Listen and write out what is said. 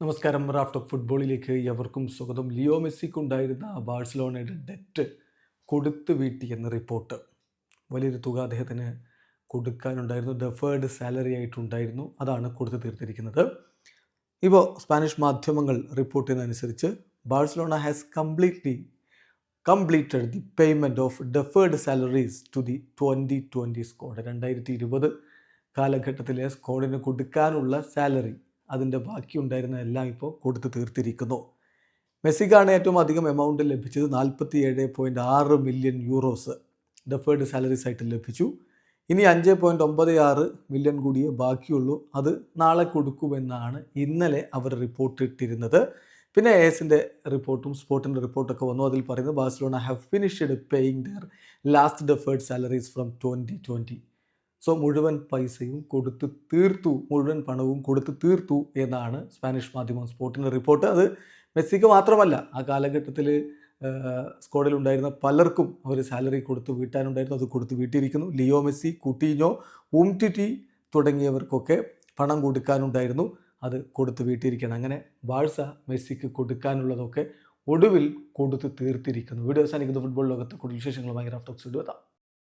നമസ്കാരം. Raft of ഫുട്ബോളിലേക്ക് എവർക്കും സ്വാഗതം. ലിയോ മെസ്സിക്കുണ്ടായിരുന്ന ബാഴ്സലോണയുടെ ഡെറ്റ് കൊടുത്തു വീട്ടി എന്ന റിപ്പോർട്ട്. വലിയൊരു തുക അദ്ദേഹത്തിന് കൊടുക്കാനുണ്ടായിരുന്നു. ഡെഫേർഡ് സാലറി ആയിട്ടുണ്ടായിരുന്നു. അതാണ് കൊടുത്തു തീർത്തിരിക്കുന്നത്. ഇപ്പോൾ സ്പാനിഷ് മാധ്യമങ്ങൾ report ചെയ്യുന്നതനുസരിച്ച് Barcelona has completely completed the payment of deferred salaries to the twenty twenty squad രണ്ടായിരത്തി ഇരുപത് കാലഘട്ടത്തിലെ സ്ക്വാഡിന് കൊടുക്കാനുള്ള സാലറി അതിന്റെ ബാക്കി ഉണ്ടായിരുന്ന എല്ലാം ഇപ്പോൾ കൊടുത്തു തീർത്തിരിക്കുന്നു. മെസ്സിക്കാണ് ഏറ്റവും അധികം എമൗണ്ട് ലഭിച്ചത് നാൽപ്പത്തി ഏഴ് പോയിന്റ് ആറ് മില്യൺ യൂറോസ് ഡെഫേർഡ് സാലറീസ് ആയിട്ട് ലഭിച്ചു. ഇനി അഞ്ച് പോയിന്റ് ഒമ്പത് ആറ് മില്യൺ കൂടിയേ ബാക്കിയുള്ളൂ. അത് നാളെ കൊടുക്കുമെന്നാണ് ഇന്നലെ അവർ റിപ്പോർട്ട് ഇട്ടിരുന്നത്. പിന്നെ എസിന്റെ റിപ്പോർട്ടും സ്പോർട്ടിന്റെ റിപ്പോർട്ടൊക്കെ വന്നു. അതിൽ പറയുന്നത് Barcelona have finished paying their last deferred salaries from twenty twenty so മുഴുവൻ പൈസയും കൊടുത്ത് തീർത്തു മുഴുവൻ പണവും കൊടുത്ത് തീർത്തു എന്നാണ് സ്പാനിഷ് മാധ്യമം സ്പോർട്ടിന്റെ റിപ്പോർട്ട്. അത് മെസ്സിക്ക് മാത്രമല്ല ആ കാലഘട്ടത്തിൽ സ്ക്വാഡിൽ ഉണ്ടായിരുന്ന പലർക്കും അവർ സാലറി കൊടുത്ത് വീട്ടാനുണ്ടായിരുന്നു അത് കൊടുത്ത് വീട്ടിയിരിക്കുന്നു. ലിയോ മെസ്സി കുട്ടീഞ്ഞോ ഉംറ്റിറ്റി തുടങ്ങിയവർക്കൊക്കെ പണം കൊടുക്കാനുണ്ടായിരുന്നു അത് കൊടുത്ത് വീട്ടിയിരിക്കണം അങ്ങനെ ബാഴ്സ മെസ്സിക്ക് കൊടുക്കാനുള്ളതൊക്കെ ഒടുവിൽ കൊടുത്ത് തീർത്തിരിക്കുന്നു. വീഡിയോ അവസാനിക്കുന്ന. ഫുട്ബോൾ ലോകത്തെ കൂടുതൽ വിശേഷങ്ങൾ വിശേഷങ്ങളുമായി റാഫ്റ്റോക്സ് ഇടുവെത്താം